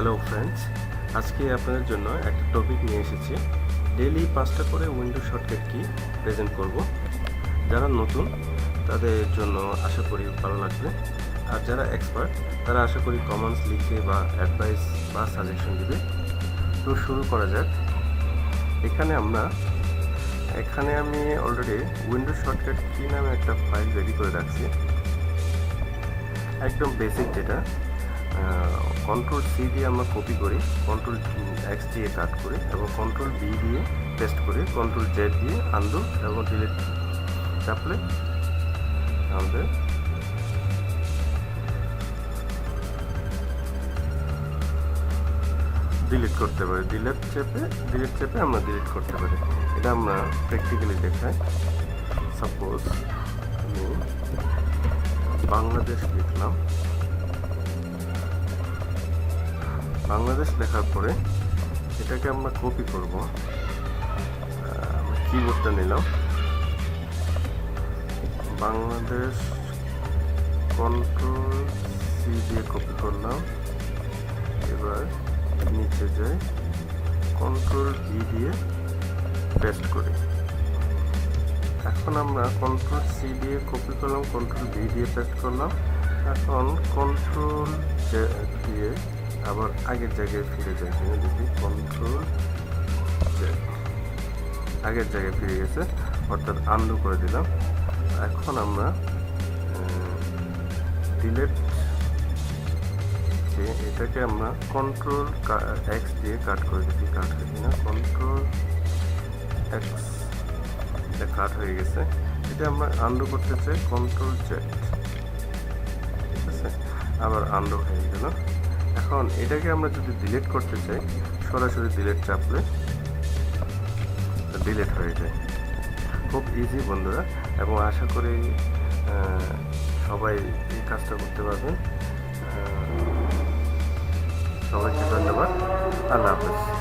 Hello friends আজকে আপনাদের জন্য একটা টপিক নিয়ে এসেছি। ডেলি পাঁচটা করে উইন্ডো শর্টকাট কি প্রেজেন্ট করব। যারা নতুন, তাদের জন্য আশা করি ভালো লাগবে। আর যারা এক্সপার্ট তারা আশা করি কমেন্টস লিখে বা অ্যাডভাইস বা সাজেশন দিবে। তো শুরু করা যাক। এখানে আমরা, এখানে আমি অলরেডি উইন্ডো শর্টকাট কি নামে একটা ফাইল রেডি করে রাখছি। একদম বেসিক যেটা কন্ট্রোল সি দিয়ে আমরা কপি করি কন্ট্রোল এক্স দিয়ে কাট করি এবং কন্ট্রোল বি দিয়ে পেস্ট করি কন্ট্রোল জেড দিয়ে আনডু এবং ডিলিট চাপলে আমাদের ডিলিট করতে পারি। ডিলিট চেপে ডিলিট চেপে আমরা ডিলিট করতে পারি। এটা আমরা প্র্যাকটিক্যালি দেখাই। সাপোজ আমি বাংলাদেশ লিখলাম। বাংলাদেশ লেখার পরে এটাকে আমরা কপি করব। কিবোর্ডটা নিলাম। বাংলাদেশ কন্ট্রোল সি দিয়ে কপি করলাম। এবার নিচে যাই। কন্ট্রোল ভি দিয়ে পেস্ট করি। এখন আমরা কন্ট্রোল সি দিয়ে কপি করলাম কন্ট্রোল ভি দিয়ে পেস্ট করলাম। এখন কন্ট্রোল দিয়ে আবার আগের জায়গায় ফিরে যাই। এখানে দেখি কন্ট্রোল আগের জায়গায় ফিরে গেছে, অর্থাৎ আনডু করে দিলাম। এখন আমরা ডিলেট এটাকে আমরা কন্ট্রোল এক্স দিয়ে কাট করে দিচ্ছি কাট হয়েছি না কন্ট্রোল এক্স এটা কাট হয়ে গেছে। এটা আমরা আনডু করতে চাই কন্ট্রোল জেড ঠিক আছে? আবার আনডু হয়ে গেল। এখন এটাকে আমরা যদি ডিলিট করতে চাই, সরাসরি ডিলিট চাপলে ডিলিট হয়ে যায়। খুব ইজি বন্ধুরা, এবং আশা করি সবাই এই কাজটা করতে পারবেন। সবাইকে ধন্যবাদ। আল্লাহ হাফেজ।